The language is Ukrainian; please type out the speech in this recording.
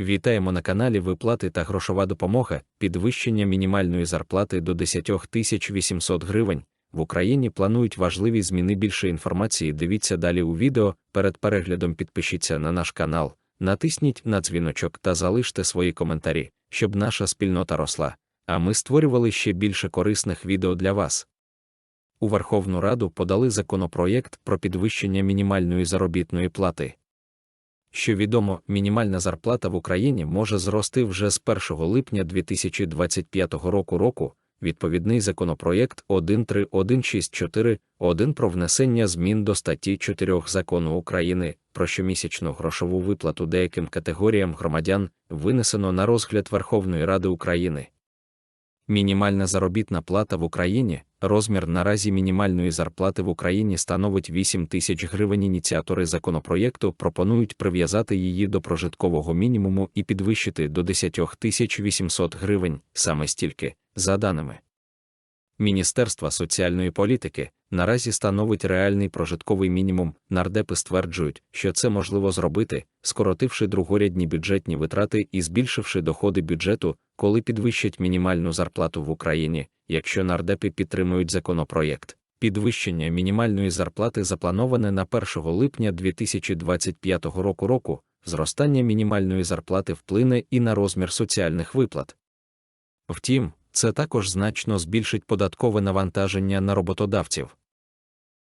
Вітаємо на каналі Виплати та грошова допомога, підвищення мінімальної зарплати до 10 тисяч 800 гривень. В Україні планують важливі зміни більше інформації. Дивіться далі у відео. Перед переглядом підпишіться на наш канал, натисніть на дзвіночок та залиште свої коментарі, щоб наша спільнота росла. А ми створювали ще більше корисних відео для вас. У Верховну Раду подали законопроєкт про підвищення мінімальної заробітної плати. Що відомо, мінімальна зарплата в Україні може зрости вже з 1 липня 2025 року року. Відповідний законопроєкт 13164 1 про внесення змін до статті 4 закону України про щомісячну грошову виплату деяким категоріям громадян винесено на розгляд Верховної Ради України. Мінімальна заробітна плата в Україні, розмір наразі мінімальної зарплати в Україні становить 8 тисяч гривень. Ініціатори законопроєкту пропонують прив'язати її до прожиткового мінімуму і підвищити до 10 тисяч 800 гривень, саме стільки, за даними. Міністерства соціальної політики наразі становить реальний прожитковий мінімум. Нардепи стверджують, що це можливо зробити, скоротивши другорядні бюджетні витрати і збільшивши доходи бюджету, коли підвищать мінімальну зарплату в Україні, якщо нардепи підтримують законопроєкт. Підвищення мінімальної зарплати заплановане на 1 липня 2025 року року, зростання мінімальної зарплати вплине і на розмір соціальних виплат. Втім, це також значно збільшить податкове навантаження на роботодавців.